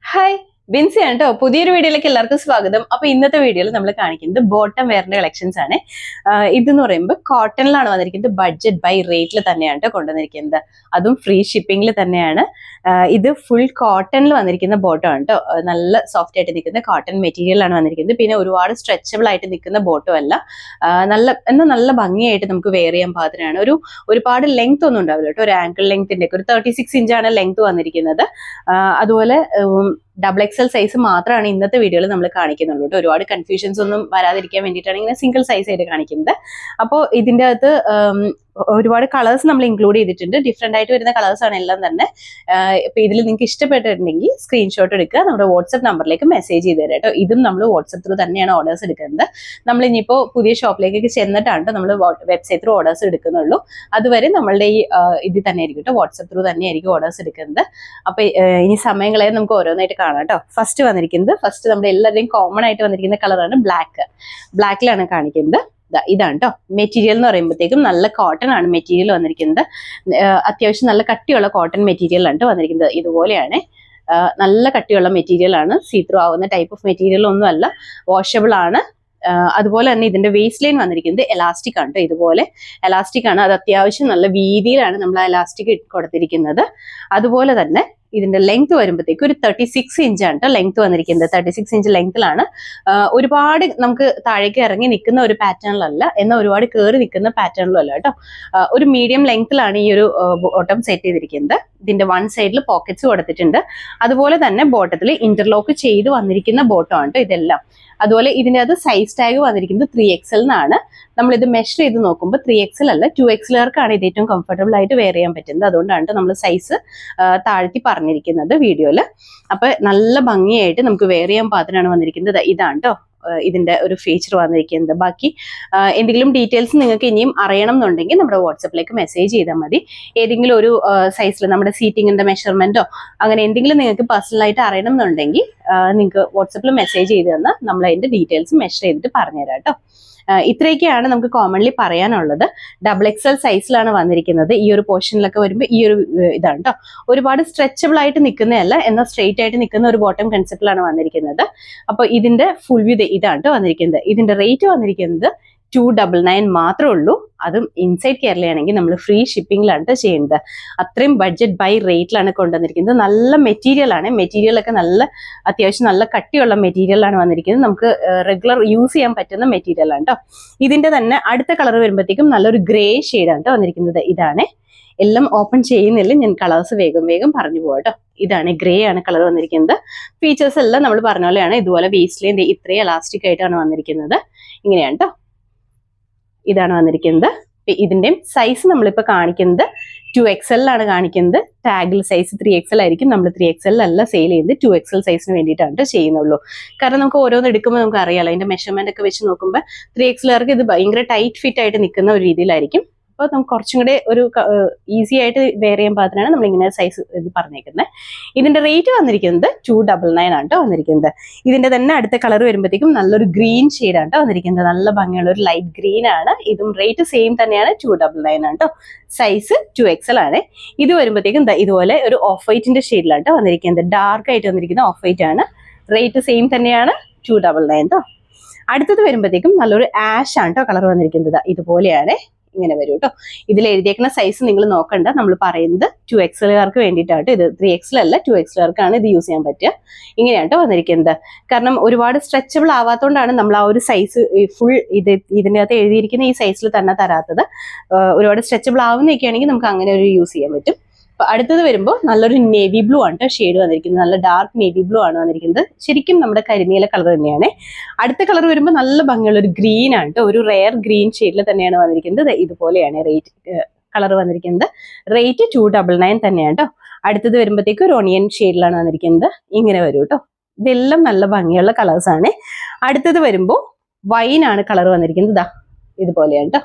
嗨 ബിൻസി ആണ്ട്ടോ പുതിയൊരു വീഡിയോയിലേക്ക് എല്ലാവർക്കും സ്വാഗതം. അപ്പൊ ഇന്നത്തെ വീഡിയോയിൽ നമ്മൾ കാണിക്കുന്നത് ബോട്ടം വെയറിന്റെ കളക്ഷൻസ് ആണ്. ഇതെന്ന് പറയുമ്പോൾ കോട്ടണിലാണ് വന്നിരിക്കുന്നത്. ബഡ്ജറ്റ് ബൈ റേറ്റിൽ തന്നെയാണ് കേട്ടോ കൊണ്ടുവന്നിരിക്കുന്നത്. അതും ഫ്രീ ഷിപ്പിംഗിൽ തന്നെയാണ്. ഇത് ഫുൾ കോട്ടണിൽ വന്നിരിക്കുന്ന ബോട്ടം ആണ് കേട്ടോ നല്ല സോഫ്റ്റ് ആയിട്ട് നിൽക്കുന്ന കോട്ടൺ മെറ്റീരിയലാണ് വന്നിരിക്കുന്നത്. പിന്നെ ഒരുപാട് സ്ട്രെച്ചബിൾ ആയിട്ട് നിൽക്കുന്ന ബോട്ടം അല്ല. നല്ല എന്നാൽ നല്ല ഭംഗിയായിട്ട് നമുക്ക് വെയർ ചെയ്യാൻ പാകത്തിനാണ്. ഒരു ഒരുപാട് ലെങ്ത് ഒന്നും ഉണ്ടാവില്ല കേട്ടോ ഒരു ആങ്കിൾ ലെങ്ത്തിന്റെ ഒരു തേർട്ടി സിക്സ് ഇഞ്ചാണ് ലെങ്ത് വന്നിരിക്കുന്നത്. അതുപോലെ ഡബിൾ എക്സൽ സൈസ് മാത്രമാണ് ഇന്നത്തെ വീഡിയോയിൽ നമ്മൾ കാണിക്കുന്നുള്ളൂ കേട്ടോ ഒരുപാട് കൺഫ്യൂഷൻസ് ഒന്നും വരാതിരിക്കാൻ വേണ്ടിയിട്ടാണ് ഇങ്ങനെ സിംഗിൾ സൈസ് ആയിട്ട് കാണിക്കുന്നത്. അപ്പോൾ ഇതിന്റെ അകത്ത് ഒരുപാട് കളേഴ്സ് നമ്മൾ ഇൻക്ലൂഡ് ചെയ്തിട്ടുണ്ട്. ഡിഫറെന്റ് ആയിട്ട് വരുന്ന കളേഴ്സ് ആണ് എല്ലാം തന്നെ. ഇപ്പൊ ഇതിൽ നിങ്ങൾക്ക് ഇഷ്ടപ്പെട്ടിട്ടുണ്ടെങ്കിൽ സ്ക്രീൻഷോട്ട് എടുക്കുക. നമ്മുടെ വാട്സപ്പ് നമ്പറിലേക്ക് മെസ്സേജ് ചെയ്ത് തരാം കേട്ടോ ഇതും നമ്മൾ വാട്സപ്പ് ത്രൂ തന്നെയാണ് ഓർഡേഴ്സ് എടുക്കുന്നത്. നമ്മൾ ഇനിയിപ്പോൾ പുതിയ ഷോപ്പിലേക്കൊക്കെ ചെന്നിട്ടാണ് നമ്മൾ വെബ്സൈറ്റ് ത്രൂ ഓർഡേഴ്സ് എടുക്കുന്നുള്ളൂ. അതുവരെ നമ്മളുടെ ഈ ഇതിൽ തന്നെ ആയിരിക്കും കേട്ടോ. വാട്സപ്പ് ത്രൂ തന്നെയായിരിക്കും ഓർഡേഴ്സ് എടുക്കുന്നത്. അപ്പൊ ഇനി സമയങ്ങളെ നമുക്ക് ഓരോന്നായിട്ട് കാണാം കേട്ടോ. ഫസ്റ്റ് വന്നിരിക്കുന്നത് ഫസ്റ്റ് നമ്മുടെ എല്ലാവരുടെയും കോമൺ ആയിട്ട് വന്നിരിക്കുന്ന കളറാണ് ബ്ലാക്ക് ബ്ലാക്കിലാണ് കാണിക്കുന്നത്. ഇതാണ് കേട്ടോ മെറ്റീരിയൽ എന്ന് പറയുമ്പോഴത്തേക്കും നല്ല കോട്ടൺ ആണ് മെറ്റീരിയൽ വന്നിരിക്കുന്നത്. അത്യാവശ്യം നല്ല കട്ടിയുള്ള കോട്ടൺ മെറ്റീരിയൽ ആണ് വന്നിരിക്കുന്നത്. ഇതുപോലെയാണ്. നല്ല കട്ടിയുള്ള മെറ്റീരിയൽ ആണ്. സീത്രൂ ആവുന്ന ടൈപ്പ് ഓഫ് മെറ്റീരിയൽ ഒന്നുമല്ല വാഷബിൾ ആണ്. അതുപോലെ തന്നെ ഇതിന്റെ വേസ്റ്റ് ലൈൻ വന്നിരിക്കുന്നത് എലാസ്റ്റിക് ആണ് ഇതുപോലെ എലാസ്റ്റിക് ആണ്. അത് അത്യാവശ്യം നല്ല വീതിയിലാണ് നമ്മൾ എലാസ്റ്റിക് കൊടുത്തിരിക്കുന്നത്. അതുപോലെ തന്നെ ഇതിന്റെ ലെങ്ത് വരുമ്പോഴത്തേക്ക് ഒരു തേർട്ടി സിക്സ് ഇഞ്ചാണ് കേട്ടോ ലെങ്ത് വന്നിരിക്കുന്നത്. തേർട്ടി സിക്സ് ഇഞ്ച് ലെങ്ത്തിലാണ് ഒരുപാട് നമുക്ക് താഴേക്ക് ഇറങ്ങി നിൽക്കുന്ന ഒരു പാറ്റേണിലല്ല എന്നാൽ ഒരുപാട് കയറി നിൽക്കുന്ന പാറ്റേണിലും അല്ല കേട്ടോ ഒരു മീഡിയം ലെങ്ത്തിലാണ് ഈ ഒരു ബോട്ടം സെറ്റ് ചെയ്തിരിക്കുന്നത്. ഇതിന്റെ വൺ സൈഡിൽ പോക്കറ്റ്സ് കൊടുത്തിട്ടുണ്ട്. അതുപോലെ തന്നെ ബോട്ടത്തിൽ ഇന്റർലോക്ക് ചെയ്ത് വന്നിരിക്കുന്ന ബോട്ടം ആണ് ട്ടോ ഇതെല്ലാം. അതുപോലെ ഇതിന്റെ അത് സൈസ് ടാഗ് വന്നിരിക്കുന്നത് ത്രീ എക്സൽ എന്നാണ് നമ്മൾ ഇത് മെഷർ ചെയ്ത് നോക്കുമ്പോൾ ത്രീ എക്സൽ അല്ല ടു എക്സലുകാർക്കാണ് ഇത് ഏറ്റവും കംഫർട്ടബിൾ ആയിട്ട് വെയർ ചെയ്യാൻ പറ്റുന്നത്. അതുകൊണ്ടാണ് നമ്മൾ സൈസ് താഴ്ത്തി പറഞ്ഞിരിക്കുന്നത് വീഡിയോയിൽ അപ്പൊ നല്ല ഭംഗിയായിട്ട് നമുക്ക് വെയർ ചെയ്യാൻ പാത്രമാണ് വന്നിരിക്കുന്നത്. ഇതാണ് ഇതിന്റെ ഒരു ഫീച്ചർ വന്നിരിക്കുന്നത്. ബാക്കി എന്തെങ്കിലും ഡീറ്റെയിൽസ് നിങ്ങൾക്ക് ഇനിയും അറിയണം എന്നുണ്ടെങ്കിൽ നമ്മുടെ വാട്സപ്പിലേക്ക് മെസ്സേജ് ചെയ്താൽ മതി. ഏതെങ്കിലും ഒരു സൈസിൽ നമ്മുടെ സീറ്റിങ്ങിന്റെ മെഷർമെന്റോ അങ്ങനെ എന്തെങ്കിലും നിങ്ങൾക്ക് പേഴ്സണലായിട്ട് അറിയണം എന്നുണ്ടെങ്കിൽ നിങ്ങൾക്ക് വാട്സപ്പിൽ മെസ്സേജ് ചെയ്ത് തന്നാൽ നമ്മൾ അതിന്റെ ഡീറ്റെയിൽസ് മെഷർ ചെയ്തിട്ട് പറഞ്ഞുതരാം കേട്ടോ ഇത്രയൊക്കെയാണ് നമുക്ക് കോമൺലി പറയാനുള്ളത്. ഡബിൾ എക്സൽ സൈസിലാണ് വന്നിരിക്കുന്നത്. ഈ ഒരു പോർഷനിലൊക്കെ വരുമ്പോൾ ഈ ഒരു ഇതാണ് കേട്ടോ ഒരുപാട് സ്ട്രെച്ചബിൾ ആയിട്ട് നിൽക്കുന്നതല്ല എന്നാൽ സ്ട്രെയിറ്റ് ആയിട്ട് നിൽക്കുന്ന ഒരു ബോട്ടം കൺസെപ്റ്റിലാണ് വന്നിരിക്കുന്നത്. അപ്പോൾ ഇതിന്റെ ഫുൾ വ്യൂ ഇതാണ് കേട്ടോ വന്നിരിക്കുന്നത്. ഇതിന്റെ റേറ്റ് വന്നിരിക്കുന്നത് ടു ഡബിൾ നയൻ മാത്രമേ ഉള്ളൂ. അതും ഇൻസൈഡ് കേരളയാണെങ്കിൽ നമ്മൾ ഫ്രീ ഷിപ്പിംഗിലാണ് ചെയ്യുന്നത് അത്രയും ബഡ്ജറ്റ് ബൈ റേറ്റിലാണ് കൊണ്ടുവന്നിരിക്കുന്നത്. നല്ല മെറ്റീരിയലാണ് മെറ്റീരിയൽ ഒക്കെ നല്ല അത്യാവശ്യം നല്ല കട്ടിയുള്ള മെറ്റീരിയലാണ് വന്നിരിക്കുന്നത്. നമുക്ക് റെഗുലർ യൂസ് ചെയ്യാൻ പറ്റുന്ന മെറ്റീരിയലാണ് കേട്ടോ ഇതിന്റെ തന്നെ അടുത്ത കളർ വരുമ്പോഴത്തേക്കും നല്ലൊരു ഗ്രേ ആണ് കേട്ടോ വന്നിരിക്കുന്നത്. ഇതാണ്. എല്ലാം ഓപ്പൺ ചെയ്യുന്നില്ല. ഞാൻ കളേഴ്സ് വേഗം വേഗം പറഞ്ഞു പോകട്ടോ കേട്ടോ ഇതാണ് ഗ്രേ ആണ് കളർ വന്നിരിക്കുന്നത്. ഫീച്ചേഴ്സ് എല്ലാം നമ്മൾ പറഞ്ഞ പോലെയാണ്. ഇതുപോലെ വേസ്റ്റിലേൻ ഇത്രയും എലാസ്റ്റിക് ആയിട്ടാണ് വന്നിരിക്കുന്നത്. ഇങ്ങനെയാണ് കേട്ടോ ഇതാണ് വന്നിരിക്കുന്നത്. ഇതിന്റെയും സൈസ് നമ്മളിപ്പോൾ കാണിക്കുന്നത് ടു എക്സലിലാണ് കാണിക്കുന്നത്. ടാഗിൽ സൈസ് ത്രീ എക്സൽ ആയിരിക്കും. നമ്മൾ ത്രീ എക്സലിലല്ല സെയിൽ ചെയ്യുന്നത്. ടു എക്സൽ സൈസിന് വേണ്ടിയിട്ടാണ് ട്ടോ ചെയ്യുന്നുള്ളൂ. കാരണം നമുക്ക് ഓരോന്ന് എടുക്കുമ്പോൾ നമുക്ക് അറിയാലോ അതിന്റെ മെഷർമെന്റ് ഒക്കെ വെച്ച് നോക്കുമ്പോൾ ത്രീ എക്സലുകാർക്ക് ഇത് ഭയങ്കര ടൈറ്റ് ഫിറ്റ് ആയിട്ട് നിൽക്കുന്ന ഒരു രീതിയിലായിരിക്കും. അപ്പോൾ നമുക്ക് കുറച്ചും കൂടെ ഒരു ഈസി ആയിട്ട് വെയർ ചെയ്യാൻ പാകത്തിനാണ് നമ്മൾ ഇങ്ങനെ സൈസ് ഇത് പറഞ്ഞേക്കുന്നത് ഇതിന്റെ റേറ്റ് വന്നിരിക്കുന്നത് ടു ഡബിൾ നയൻ ആണ് ട്ടോ വന്നിരിക്കുന്നത്. ഇതിന്റെ തന്നെ അടുത്ത കളർ വരുമ്പോഴത്തേക്കും നല്ലൊരു ഗ്രീൻ ആണ് ട്ടോ വന്നിരിക്കുന്നത്. നല്ല ഭംഗിയുള്ള ഒരു ലൈറ്റ് ഗ്രീൻ ആണ്. ഇതും റേറ്റ് സെയിം തന്നെയാണ് ടു ഡബിൾ നയൻ ആണ് ട്ടോ. സൈസ് ടു എക്സൽ ആണ്. ഇത് വരുമ്പോഴത്തേക്കും ഇതുപോലെ ഒരു ഓഫ് വൈറ്റിന്റെ ഷെയ്ഡിലാണ് ട്ടോ വന്നിരിക്കുന്നത്. ഡാർക്ക് ആയിട്ട് വന്നിരിക്കുന്ന ഓഫ് വൈറ്റ് ആണ്. റേറ്റ് സെയിം തന്നെയാണ് ടു ഡബിൾ നയൻ ട്ടോ. അടുത്തത് വരുമ്പോഴത്തേക്കും നല്ലൊരു ആഷ് ആണ് ട്ടോ കളർ വന്നിരിക്കുന്നത്. ഇതുപോലെയാണ്. ഇങ്ങനെ വരും കേട്ടോ ഇതിൽ എഴുതിയേക്കുന്ന സൈസ് നിങ്ങൾ നോക്കണ്ട. നമ്മൾ പറയുന്നത് ടു എക്സലുകാർക്ക് വേണ്ടിയിട്ടാണ് ഇത്. ത്രീ എക്സൽ അല്ല ടു എക്സലുകാർക്കാണ് ഇത് യൂസ് ചെയ്യാൻ പറ്റുക. ഇങ്ങനെയാണ് വന്നിരിക്കുന്നത്. കാരണം ഒരുപാട് സ്ട്രെച്ചബിൾ ആവാത്തതുകൊണ്ടാണ് നമ്മൾ ആ ഒരു സൈസ് ഫുൾ ഇത് ഇതിന്റെ അകത്ത് എഴുതിയിരിക്കുന്ന ഈ സൈസിൽ തന്നെ തരാത്തത്. ഒരുപാട് സ്ട്രെച്ചബിൾ ആവുന്നൊക്കെ ആണെങ്കിൽ നമുക്ക് അങ്ങനെ ഒരു യൂസ് ചെയ്യാൻ പറ്റും. അടുത്തത് വരുമ്പോൾ നല്ലൊരു നേവി ബ്ലൂ ആണ് ഷെയ്ഡ് വന്നിരിക്കുന്നത്. നല്ല ഡാർക്ക് നേവി ബ്ലൂ ആണ് വന്നിരിക്കുന്നത്. ശരിക്കും നമ്മുടെ കരിനീല കളർ തന്നെയാണ്. അടുത്ത കളർ വരുമ്പോൾ നല്ല ഭംഗിയുള്ള ഒരു ഗ്രീൻ ആണ് ഒരു റെയർ ഗ്രീൻ ഷെയ്ഡിൽ തന്നെയാണ് വന്നിരിക്കുന്നത്. ഇതുപോലെയാണ് റേറ്റ് കളർ വന്നിരിക്കുന്നത്. റേറ്റ് ടു ഡബിൾ നയൻ തന്നെയാണ് കേട്ടോ അടുത്തത് വരുമ്പോഴത്തേക്ക് ഒരു ഒണിയൻ ഷെയ്ഡിലാണ് വന്നിരിക്കുന്നത്. ഇങ്ങനെ വരും കേട്ടോ ഇതെല്ലാം നല്ല ഭംഗിയുള്ള കളേഴ്സ് ആണ്. അടുത്തത് വരുമ്പോൾ വൈൻ ആണ് കളർ വന്നിരിക്കുന്നത്. ഇതാ ഇതുപോലെയാണ് കേട്ടോ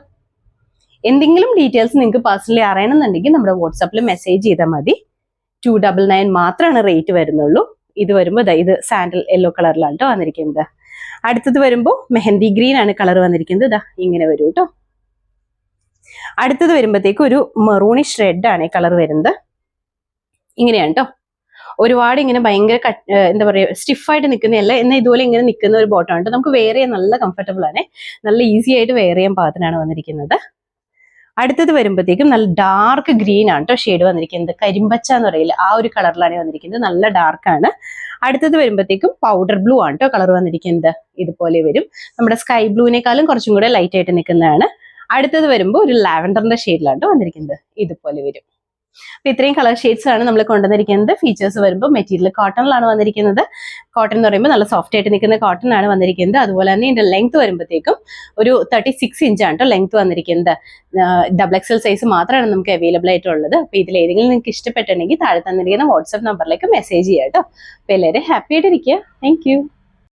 എന്തെങ്കിലും ഡീറ്റെയിൽസ് നിങ്ങൾക്ക് പേഴ്സണലി അറിയണമെന്നുണ്ടെങ്കിൽ നമ്മുടെ വാട്സാപ്പിൽ മെസ്സേജ് ചെയ്താൽ മതി. ടു ഡബിൾ നയൻ മാത്രമാണ് റേറ്റ് വരുന്നുള്ളൂ. ഇത് വരുമ്പോൾ ഇത് സാൻഡൽ യെല്ലോ കളറിലാണ് കേട്ടോ വന്നിരിക്കുന്നത്. അടുത്തത് വരുമ്പോൾ മെഹന്തി ഗ്രീൻ ആണ് കളർ വന്നിരിക്കുന്നത്. ഇതാ ഇങ്ങനെ വരും കേട്ടോ അടുത്തത് വരുമ്പോഴത്തേക്ക് ഒരു മെറൂണിഷ് റെഡ് ആണ് കളർ വരുന്നത്. ഇങ്ങനെയാണ് കേട്ടോ ഒരുപാട് ഇങ്ങനെ ഭയങ്കര എന്താ പറയുക സ്റ്റിഫായിട്ട് നിൽക്കുന്നതല്ല എന്നാൽ ഇതുപോലെ ഇങ്ങനെ നിൽക്കുന്ന ഒരു ബോട്ടമാണ് നമുക്ക് വെയർ ചെയ്യാൻ നല്ല കംഫർട്ടബിൾ ആണ്. നല്ല ഈസി ആയിട്ട് വെയർ ചെയ്യാൻ പാകത്തിനാണ് വന്നിരിക്കുന്നത്. അടുത്തത് വരുമ്പോഴത്തേക്കും നല്ല ഡാർക്ക് ഗ്രീൻ ആണ് കേട്ടോ ഷെയ്ഡ് വന്നിരിക്കുന്നത്. കരിമ്പച്ച എന്ന് പറയില്ല ആ ഒരു കളറിലാണ് വന്നിരിക്കുന്നത്. നല്ല ഡാർക്ക് ആണ്. അടുത്തത് വരുമ്പോഴത്തേക്കും പൗഡർ ബ്ലൂ ആണ് കേട്ടോ കളർ വന്നിരിക്കുന്നത്. ഇതുപോലെ വരും. നമ്മുടെ സ്കൈ ബ്ലൂവിനേക്കാളും കുറച്ചും കൂടെ ലൈറ്റ് ആയിട്ട് നിൽക്കുന്നതാണ്. അടുത്തത് വരുമ്പോൾ ഒരു ലാവൻഡറിന്റെ ഷെയ്ഡിലാണ് വന്നിരിക്കുന്നത്. ഇതുപോലെ വരും. അപ്പൊ ഇത്രയും കളർ ഷെയ്ഡ്സ് ആണ് നമ്മൾ കൊണ്ടുവന്നിരിക്കുന്നത്. ഫീച്ചേഴ്സ് വരുമ്പോൾ മെറ്റീരിയൽ കോട്ടണിലാണ് വന്നിരിക്കുന്നത്. കോട്ടൺ എന്ന് പറയുമ്പോൾ നല്ല സോഫ്റ്റ് ആയിട്ട് നിൽക്കുന്ന കോട്ടൺ ആണ് വന്നിരിക്കുന്നത്. അതുപോലെ തന്നെ ഇതിന്റെ ലെങ്ത് വരുമ്പോഴത്തേക്കും ഒരു തേർട്ടി സിക്സ് ഇഞ്ച് ആണ് കേട്ടോ ലെങ്ത് വന്നിരിക്കുന്നത്. ഡബിൾ എക്സൽ സൈസ് മാത്രമാണ് നമുക്ക് അവൈലബിൾ ആയിട്ടുള്ളത്. അപ്പൊ ഇതിൽ ഏതെങ്കിലും നിങ്ങൾക്ക് ഇഷ്ടപ്പെട്ടിട്ടുണ്ടെങ്കിൽ താഴെ തന്നിരിക്കുന്ന വാട്സ്ആപ്പ് നമ്പറിലേക്ക് മെസ്സേജ് ചെയ്യാം കേട്ടോ അപ്പൊ എല്ലാവരും ഹാപ്പി ആയിട്ടിരിക്കുക. താങ്ക്